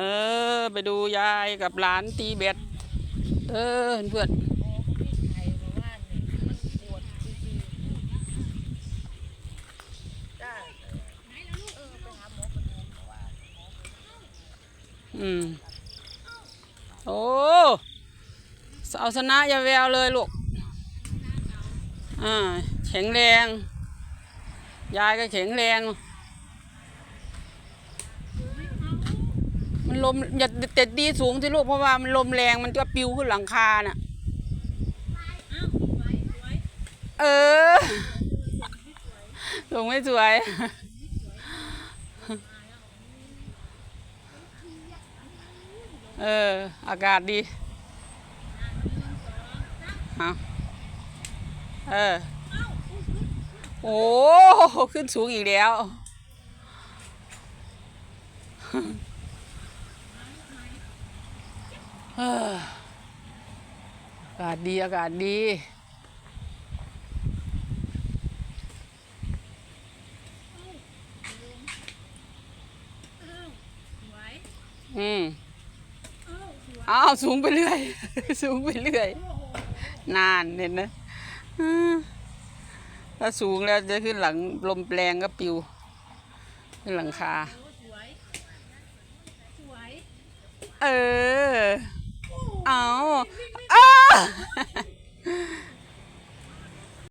เออ ไปดูยายกับหลานตีเบ็ด เออเพื่อนโอ้พี่ไข่บอกว่าเนี่ยมันปวดซื่อหูเอไปอืม โอ้เอาชนะยาแววเลยลูก อ่า แข็งแรง ยายก็แข็งแรง มัน ลมอย่าเต็ดดีสูงสิลูกเพราะว่ามันลมแรงมันจะปิวขึ้นหลังคาน่ะ เออลงไม่สวย เออ อากาศดีเอาเออ โอ้ ขึ้นสูงอีกแล้วเอออากาศดีอากาศดี อืมอ้าวสูงไปเรื่อย สูงไปเรื่อย นานเห็นนะอืมถ้าสูงแล้วจะขึ้นหลังลมแรงก็ปิว ขึ้นหลังคา เออ เอาอ้า